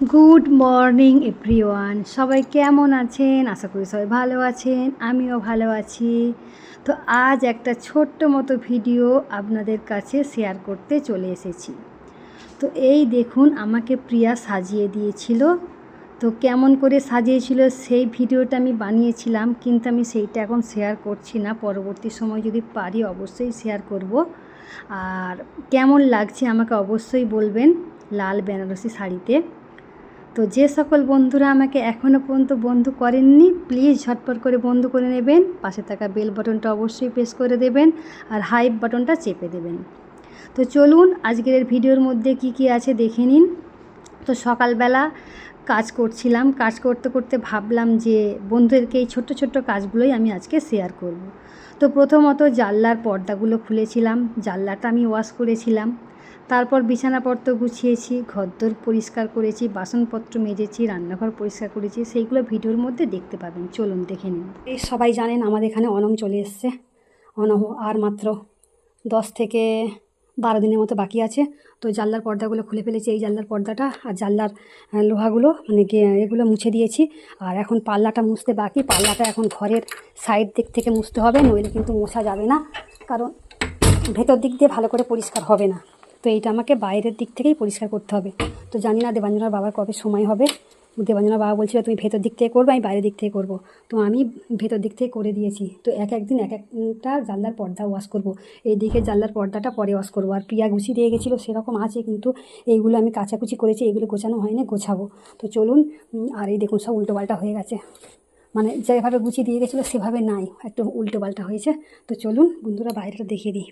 Good morning everyone সবাই কেমন আছেন? আশা করি সবাই ভালো আছেন। আমিও ভালো আছি। তো আজ একটা ছোট্ট মতো ভিডিও আপনাদের কাছে শেয়ার করতে চলে এসেছি। তো এই দেখুন, আমাকে প্রিয়া সাজিয়ে দিয়েছিল। তো কেমন করে সাজিয়েছিল, সেই ভিডিওটা আমি বানিয়েছিলাম, কিন্তু আমি সেইটা এখন শেয়ার করছি না। পরবর্তী সময় যদি পারি, অবশ্যই শেয়ার করব। আর কেমন লাগছে আমাকে অবশ্যই বলবেন লাল বেনারসি শাড়িতে। তো যে সকল বন্ধুরা আমাকে এখনও পর্যন্ত বন্ধু করেননি প্লিজ ঝটপট করে বন্ধু করে নেবেন। পাশে থাকা বেল বাটনটা অবশ্যই প্রেস করে দেবেন আর হাইপ বাটনটা চেপে দেবেন। তো চলুন আজকের ভিডিওর মধ্যে কি কি আছে দেখে নিন। তো সকালবেলা কাজ করছিলাম। কাজ করতে করতে ভাবলাম যে বন্ধুদেরকে এই ছোট্ট ছোট্ট কাজগুলোই আমি আজকে শেয়ার করব। তো প্রথমত জানলার পর্দাগুলো খুলেছিলাম। জানলাটা আমি ওয়াশ করেছিলাম। তারপর বিছানাপত্র গুছিয়েছি, ঘরদোর পরিষ্কার করেছি, বাসনপত্র মেজেছি, রান্নাঘর পরিষ্কার করেছি, সেইগুলো ভিডিওর মধ্যে দেখতে পাবেন। চলুন দেখে নিন। এই সবাই জানেন আমাদের এখানে অনম চলে এসছে। অনম আর মাত্র দশ থেকে বারো দিনের মতো বাকি আছে। তো জানলার পর্দাগুলো খুলে ফেলেছি, এই জানলার পর্দাটা আর জানলার লোহাগুলো মানে এগুলো মুছে দিয়েছি। আর এখন পাল্লাটা মুছতে বাকি, পাল্লাটা এখন ঘরের সাইড দিক থেকে মুছতে হবে, নইলে কিন্তু মোছা যাবে না। কারণ ভেতর দিক দিয়ে ভালো করে পরিষ্কার হবে না। তো এইটা আমাকে বাইরের দিক থেকেই পরিষ্কার করতে হবে। তো জানি না দেবাঞ্জনার বাবার কবে সময় হবে। দেবাঞ্জনার বাবা বলছিল, তুমি ভেতর দিক থেকে করবে, আমি বাইরের দিক থেকে করব। তো আমি ভেতর দিক থেকে করে দিয়েছি। তো এক একদিন এক একটা জানলার পর্দা ওয়াশ করব। এই দিকে জানলার পর্দাটা পরে ওয়াশ করব। আর পিয়া গুছিয়ে দিয়ে গেছিল, সেরকম আছে, কিন্তু এইগুলো আমি কাচাকুচি করেছি এগুলো গোছানো হয়নি, গোছাবো। তো চলুন আর এই দেখুন, সব উল্টোপাল্টা হয়ে গেছে। মানে যেভাবে গুছিয়ে দিয়ে গেছিল, সেভাবে নাই, একটু উল্টো পাল্টা হয়েছে। তো চলুন, বন্ধুরা, বাইরেটা দেখিয়ে দিই।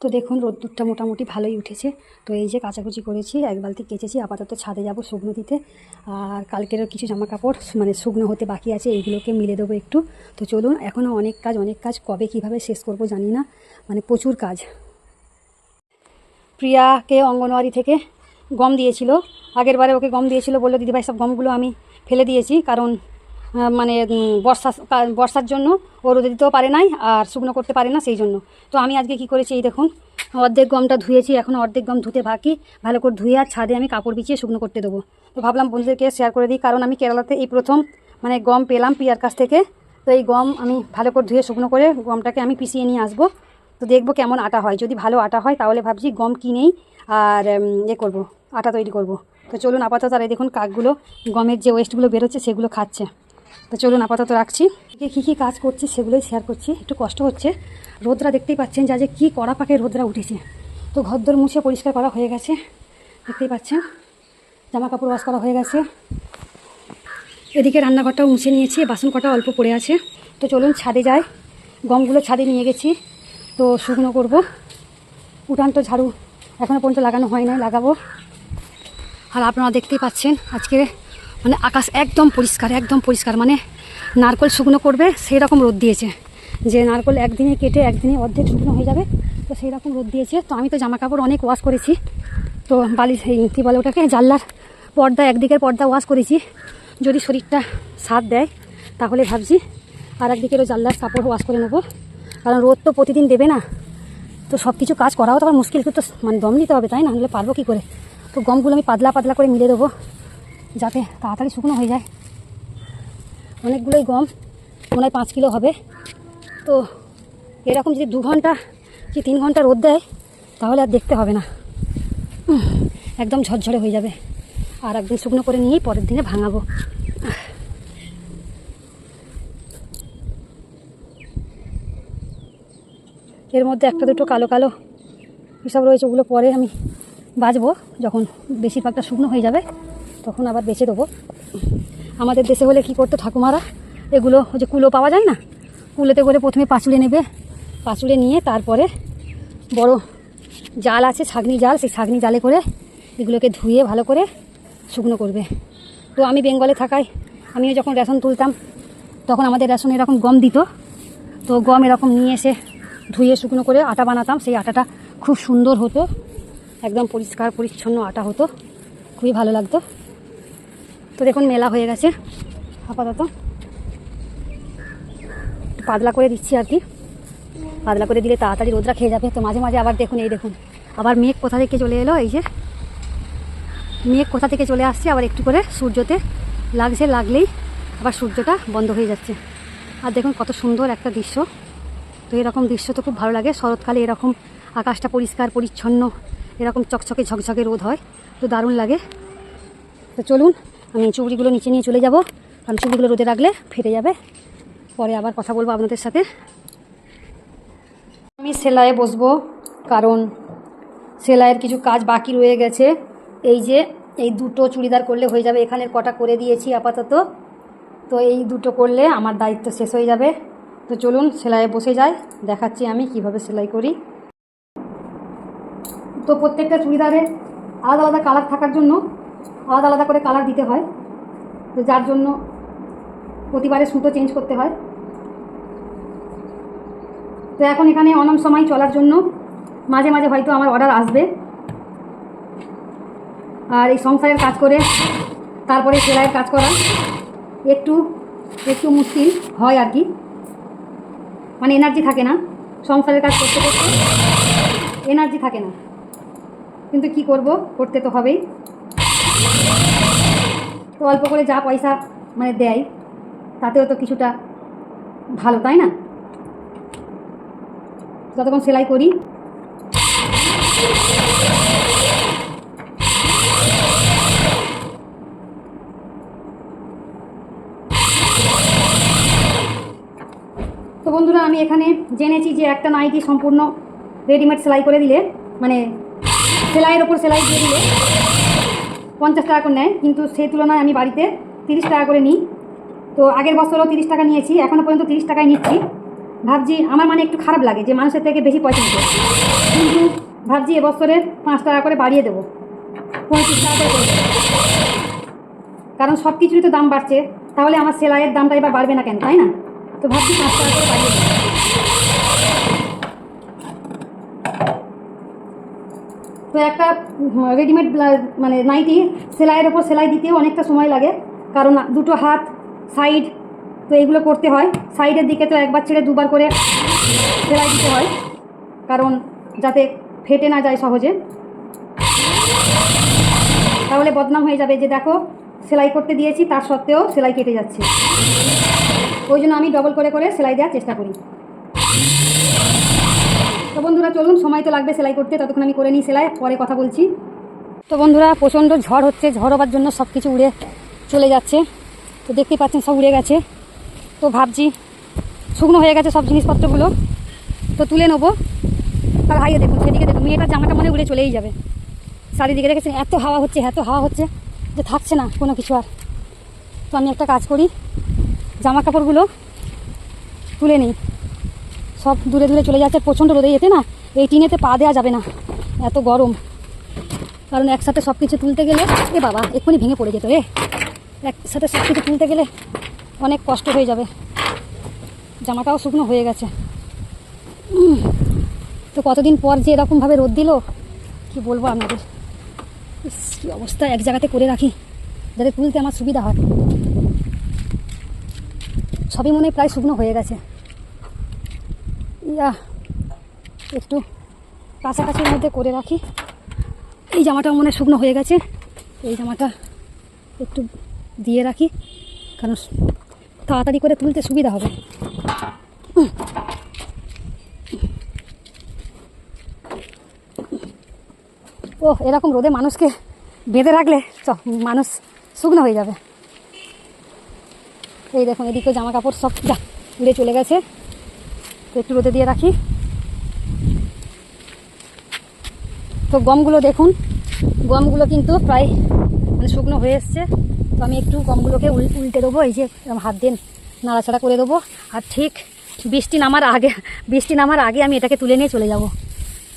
তো দেখুন, রোদ্দুরটা মোটামুটি ভালোই উঠেছে। তো এই যে কাচাকুচি করেছি, এক বালতি কেচেছি, আপাতত ছাদে যাব শুকনো দিতে। আর কালকেরও কিছু জামা কাপড় মানে শুকনো হতে বাকি আছে, এইগুলোকে মিলে দেবো একটু। তো চলুন, এখনও অনেক কাজ অনেক কাজ, কবে কীভাবে শেষ করব জানি না মানে প্রচুর কাজ। প্রিয়াকে অঙ্গনওয়াড়ি থেকে গম দিয়েছিল। আগের বারে ওকে গম দিয়েছিল, বলল, দিদিভাই, সব গমগুলো আমি ফেলে দিয়েছি, কারণ মানে বর্ষা বর্ষার জন্য ও রোদে দিতেও পারে নাই আর শুকনো করতে পারে না সেই জন্য। তো আমি আজকে কি করেছি এই দেখুন, অর্ধেক গমটা ধুয়েছি, এখন অর্ধেক গম ধুতে বাকি, ভালো করে ধুয়ে আর ছাদে আমি কাপড় বিছিয়ে শুকনো করতে দেবো। তো ভাবলাম বন্ধুদেরকে শেয়ার করে দিই, কারণ আমি কেরালাতে এই প্রথম মানে গম পেলাম প্রিয়ার কাছ থেকে। তো এই গম আমি ভালো করে ধুয়ে শুকনো করে গমটাকে আমি পিষিয়ে নিয়ে আসব। তো দেখব কেমন আটা হয়। যদি ভালো আটা হয়, তাহলে ভাবছি গম কিনেই আর এ করব, আটা তৈরি করব। তো চলুন আপাতত আর দেখুন কাকগুলো, গমের যে ওয়েস্টগুলো বেরোচ্ছে, সেগুলো খাচ্ছে। তো চলুন আপাতত রাখছি। কী কী কী কাজ করছি সেগুলোই শেয়ার করছি। একটু কষ্ট হচ্ছে। রোদরা দেখতেই পাচ্ছেন যা যে কী কড়া পাকে রোদরা উঠেছে। তো ঘরদোর মুছে পরিষ্কার করা হয়ে গেছে। দেখতেই পাচ্ছেন? জামা কাপড় ওয়াশ করা হয়ে গেছে। এদিকে রান্নাঘরটাও মুছে নিয়েছি বাসন কটা অল্প পড়ে আছে। তো চলুন ছাদে যাই। গমগুলো ছাদে নিয়ে গেছি। তো শুকনো করব। উঠান তো ঝাড়ু এখনও পর্যন্ত লাগানো হয় না লাগাবো। আর আপনারা দেখতেই পাচ্ছেন আজকে মানে আকাশ একদম পরিষ্কার একদম পরিষ্কার। মানে নারকল শুকনো করবে সেই রকম রোদ দিয়েছে। যে নারকল একদিনে কেটে একদিনে অর্ধেক শুকনো হয়ে যাবে, তো সেই রকম রোদ দিয়েছে। তো আমি তো জামা কাপড় অনেক ওয়াশ করেছি। তো এই কী বলে ওটাকে, জানলার পর্দা, একদিকের পর্দা ওয়াশ করেছি। যদি শরীরটা সাথ দেয়, তাহলে ভাবছি আর একদিকেরও জানলার কাপড় ওয়াশ করে নেব। কারণ রোদ তো প্রতিদিন দেবে না। তো সব কিছু কাজ করাও তো আবার মুশকিল একটু তো মানে দম নিতে হবে, তাই না? নাহলে পারব কী করে? তো গমগুলো আমি পাতলা পাতলা করে মিলে দেবো। যাতে তাড়াতাড়ি শুকনো হয়ে যায়। অনেকগুলোই গম, মনে হয় পাঁচ কিলো হবে। তো এরকম যদি দু ঘণ্টা কি তিন ঘণ্টা রোদ দেয়, তাহলে আর দেখতে হবে না। একদম ঝরঝরে হয়ে যাবে। আর একদিন শুকনো করে নিয়েই পরের দিনে ভাঙাবো। এর মধ্যে একটা দুটো কালো কালো এসব রয়েছে, ওগুলো পরে আমি বাজবো যখন বেশিরভাগটা শুকনো হয়ে যাবে। তখন আবার বেছে দেবো। আমাদের দেশে হলে কি করতো ঠাকুমারা? এগুলো ওই যে কুলো পাওয়া যায় না? কুলোতে করে প্রথমে পাঁচুড়ে নেবে। পাঁচুড়ে নিয়ে তারপরে বড় জাল আছে, ছাগনি জাল, সেই ছাগনি জালে করে এগুলোকে ধুয়ে ভালো করে শুকনো করবে। তো আমি বেঙ্গলে থাকায় আমিও যখন রেশন তুলতাম, তখন আমাদের রেশন এরকম গম দিত। তো গম এরকম নিয়ে এসে ধুয়ে শুকনো করে আটা বানাতাম। সেই আটাটা খুব সুন্দর হতো। একদম পরিষ্কার, পরিচ্ছন্ন আটা হতো। খুবই ভালো লাগতো। তো দেখুন মেলা হয়ে গেছে, আপাতত। পাতলা করে দিচ্ছি আর কি। পাতলা করে দিলে তাড়াতাড়ি রোদরা খেয়ে যাবে। তো মাঝে মাঝে আবার দেখুন, এই দেখুন, আবার মেঘ কোথা থেকে চলে এলো, এই যে। মেঘ কোথা থেকে চলে আসছে, আবার একটু করে সূর্যতে লাগছে, লাগলেই আবার সূর্যটা বন্ধ হয়ে যাচ্ছে। আর দেখুন কত সুন্দর একটা দৃশ্য। তো এরকম দৃশ্য তো খুব ভালো লাগে। শরৎকালে এরকম আকাশটা পরিষ্কার, পরিচ্ছন্ন, এরকম চকচকে ঝকঝকে রোদ হয়। তো দারুণ লাগে। তো চলুন আমি চুড়িগুলো নিচে নিয়ে চলে যাব। কারণ চুড়িগুলো রোদে রাখলে ফেটে যাবে। পরে আবার কথা বলব আপনাদের সাথে। আমি সেলাইয়ে বসবো, কারণ সেলাইয়ের কিছু কাজ বাকি রয়ে গেছে। এই যে, এই দুটো চুড়িদার করলে হয়ে যাবে। এখানের কটা করে দিয়েছি আপাতত। তো এই দুটো করলে আমার দায়িত্ব শেষ হয়ে যাবে। তো চলুন সেলাইয়ে বসে যাই। দেখাচ্ছি আমি কীভাবে সেলাই করি। তো প্রত্যেকটা চুড়িদারে আলাদা আলাদা কালার থাকার জন্য আলাদা আলাদা করে কালার দিতে হয়। তো যার জন্য প্রতিবারে সুতো চেঞ্জ করতে হয়। তো এখন এখানে অনম সময় চলার জন্য মাঝে মাঝে হয়তো আমার অর্ডার আসবে। আর এই সংসারের কাজ করে তারপরে সেলাইয়ের কাজ করা একটু একটু মুশকিল হয় আর কি। মানে এনার্জি থাকে না। সংসারের কাজ করতে করতে এনার্জি থাকে না। কিন্তু কি করব? করতে তো হবেই। তো অল্প করে যা পয়সা মানে দেয়, তাতেও তো কিছুটা ভালো, তাই না? যতক্ষণ সেলাই করি। তো বন্ধুরা, আমি এখানে জেনেছি যে একটা নাইটি সম্পূর্ণ রেডিমেড সেলাই করে দিলে মানে সেলাইয়ের ওপর সেলাই দিয়ে দিলে পঞ্চাশ টাকা করে নেয়, কিন্তু সেই তুলনায় আমি বাড়িতে তিরিশ টাকা করে নিই। তো আগের বছরও তিরিশ টাকা নিয়েছি এখনও পর্যন্ত তিরিশ টাকায় নিচ্ছি। ভাবছি, আমার মানে একটু খারাপ লাগে যে মানুষের থেকে বেশি পয়সা নিতে। কিন্তু ভাবছি এবছরে পাঁচ টাকা করে বাড়িয়ে দেবো। পঁয়ত্রিশ টাকা করে করে কারণ সব কিছুরই তো দাম বাড়ছে, তাহলে আমার সেলাইয়ের দামটা এবার বাড়বে না কেন, তাই না? তো ভাবছি পাঁচ টাকা করে বাড়িয়ে দেবো। তো একটা রেডিমেড মানে নাইটি, সেলাইয়ের ওপর সেলাই দিতেও অনেকটা সময় লাগে। কারণ দুটো হাত সাইড তো এইগুলো করতে হয়। সাইডের দিকে তো একবার ছেড়ে দুবার করে সেলাই দিতে হয়। কারণ যাতে ফেটে না যায় সহজে। তাহলে বদনাম হয়ে যাবে যে দেখো, সেলাই করতে দিয়েছি, তার সত্ত্বেও সেলাই কেটে যাচ্ছে। ওই জন্য আমি ডবল করে করে সেলাই দেওয়ার চেষ্টা করি। বন্ধুরা, চলুন, সময় তো লাগবে সেলাই করতে, ততক্ষণ আমি করে নিই সেলাই, পরে কথা বলছি। তো বন্ধুরা, প্রচণ্ড ঝড় হচ্ছে, ঝড় হবার জন্য সব কিছু উড়ে চলে যাচ্ছে। তো দেখতেই পাচ্ছেন, সব উড়ে গেছে। তো ভাবছি, শুকনো হয়ে গেছে সব জিনিসপত্রগুলো। তো তুলে নেব। আর হাইয়ে দেখুন, সেদিকে দেখুন, মেয়েটার জামাটা মনে উড়ে চলেই যাবে। চারিদিকে দেখেছেন, এত হাওয়া হচ্ছে, এত হাওয়া হচ্ছে যে থাকছে না কোনো কিছু আর। তো আমি একটা কাজ করি জামা কাপড়গুলো তুলে নিই। সব দূরে দূরে চলে যাচ্ছে, প্রচণ্ড রোদে যেতে না, এই টিনেতে পা দেওয়া যাবে না। এত গরম। কারণ একসাথে সব কিছু তুলতে গেলে, এ বাবা, এক্ষুনি ভেঙে পড়ে যেত রে একসাথে সব কিছু তুলতে গেলে অনেক কষ্ট হয়ে যাবে। জামাটাও শুকনো হয়ে গেছে। তো কতদিন পর যে এরকমভাবে রোদ দিল, কি বলব আপনাদের? কী অবস্থা, এক জায়গাতে করে রাখি, যাতে তুলতে আমার সুবিধা হয়। সবই মনে প্রায় শুকনো হয়ে গেছে। ইয়া একটু কাছাকাছির মধ্যে করে রাখি। এই জামাটা মনে শুকনো হয়ে গেছে। এই জামাটা একটু দিয়ে রাখি, কারণ তাড়াতাড়ি করে তুলতে সুবিধা হবে। ও এরকম রোদে মানুষকে বেঁধে রাখলে চ, মানুষ শুকনো হয়ে যাবে। এই দেখুন, এদিকে জামা কাপড় সব যা উড়ে চলে গেছে। একটু রোদে দিয়ে রাখি। তো গমগুলো দেখুন, গমগুলো কিন্তু প্রায় মানে শুকনো হয়ে এসছে। তো আমি একটু গমগুলোকে উল- উল্টে দেবো, এই যে হাত দিয়ে নাড়াচাড়া করে দেবো। আর ঠিক বৃষ্টি নামার আগে, বৃষ্টি নামার আগে আমি এটাকে তুলে নিয়ে চলে যাব।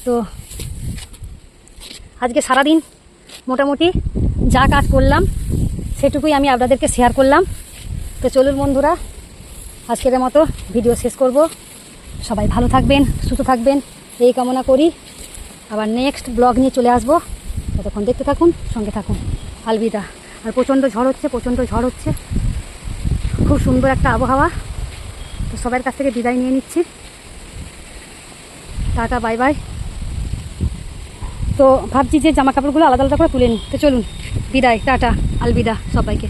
তো আজকে সারাদিন মোটামুটি যা কাজ করলাম, সেটুকুই আমি আপনাদেরকে শেয়ার করলাম। তো চলুন বন্ধুরা, আজকের মতো ভিডিও শেষ করব। সবাই ভালো থাকবেন, সুস্থ থাকবেন। এই কামনা করি। আবার নেক্সট ব্লগ নিয়ে চলে আসব। ততক্ষণ দেখতে থাকুন, সঙ্গে থাকুন। আলবিদা। আর প্রচণ্ড ঝড় হচ্ছে, প্রচণ্ড ঝড় হচ্ছে। খুব সুন্দর একটা আবহাওয়া। তো সবার কাছ থেকে বিদায় নিয়ে নিচ্ছি। টাটা, বাই বাই। তো ভাবছি যে জামা কাপড়গুলো আলাদা আলাদা করে তুলে তো চলুন, বিদায়, টাটা, আলবিদা সবাইকে।